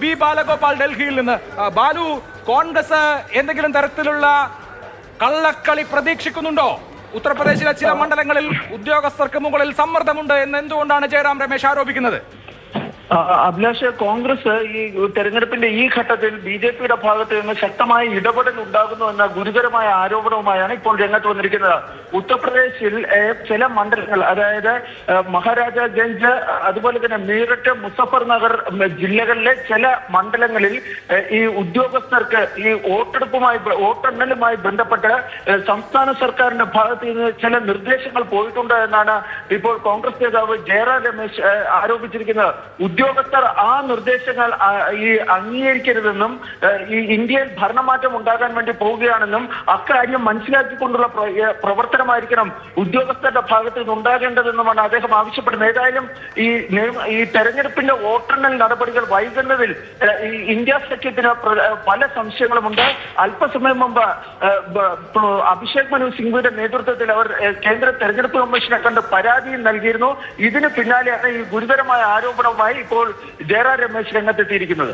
B Balagopal ഡൽഹിയിൽ നിന്ന്. ബാലു കോൺഗ്രസ് എന്തെങ്കിലും തരത്തിലുള്ള കള്ളക്കളി പ്രതീക്ഷിക്കുന്നുണ്ടോ? ഉത്തർപ്രദേശിലെ ചില മണ്ഡലങ്ങളിൽ ഉദ്യോഗസ്ഥർക്ക് മുകളിൽ സമ്മർദ്ദമുണ്ട് എന്ന് എന്തുകൊണ്ടാണ് ജയറാം രമേശ് ആരോപിക്കുന്നത്? അഭിലാഷ് കോൺഗ്രസ് ഈ തെരഞ്ഞെടുപ്പിന്റെ ഈ ഘട്ടത്തിൽ ബി ജെ പിയുടെ ഭാഗത്ത് നിന്ന് ശക്തമായ ഇടപെടൽ ഉണ്ടാകുന്നു എന്ന ഗുരുതരമായ ആരോപണവുമായാണ് ഇപ്പോൾ രംഗത്ത് വന്നിരിക്കുന്നത്. ഉത്തർപ്രദേശിൽ ചില മണ്ഡലങ്ങൾ അതായത് മഹാരാജാഗഞ്ച് അതുപോലെ തന്നെ മീററ്റ് മുസഫർ നഗർ ജില്ലകളിലെ ചില മണ്ഡലങ്ങളിൽ ഈ ഉദ്യോഗസ്ഥർക്ക് ഈ വോട്ടെടുപ്പുമായി വോട്ടെണ്ണലുമായി ബന്ധപ്പെട്ട് സംസ്ഥാന സർക്കാരിന്റെ ഭാഗത്ത് നിന്ന് ചില നിർദ്ദേശങ്ങൾ പോയിട്ടുണ്ട് എന്നാണ് ഇപ്പോൾ കോൺഗ്രസ് നേതാവ് ജയറാം രമേശ് ആരോപിച്ചിരിക്കുന്നത്. ഉദ്യോഗസ്ഥർ ആ നിർദ്ദേശങ്ങൾ ഈ അംഗീകരിക്കരുതെന്നും ഈ ഇന്ത്യയിൽ ഭരണമാറ്റം ഉണ്ടാകാൻ വേണ്ടി പോവുകയാണെന്നും അക്കാര്യം മനസ്സിലാക്കിക്കൊണ്ടുള്ള പ്രവർത്തനമായിരിക്കണം ഉദ്യോഗസ്ഥരുടെ ഭാഗത്ത് നിന്ന് ഉണ്ടാകേണ്ടതെന്നുമാണ് അദ്ദേഹം ആവശ്യപ്പെടുന്നത്. ഏതായാലും ഈ ഈ തെരഞ്ഞെടുപ്പിന്റെ വോട്ടെണ്ണൽ നടപടികൾ വൈകുന്നതിൽ ഈ ഇന്ത്യ സഖ്യത്തിന് പല സംശയങ്ങളുമുണ്ട്. അല്പസമയം മുമ്പ് അഭിഷേക് മനു സിംഗ്വിയുടെ നേതൃത്വത്തിൽ അവർ കേന്ദ്ര തെരഞ്ഞെടുപ്പ് കമ്മീഷനെ കണ്ട് പരാതിയും നൽകിയിരുന്നു. ഇതിന് പിന്നാലെയാണ് ഈ ഗുരുതരമായ ആരോപണവുമായി ഇപ്പോൾ ജയറാം രമേശ് രംഗത്തെത്തിയിരിക്കുന്നത്.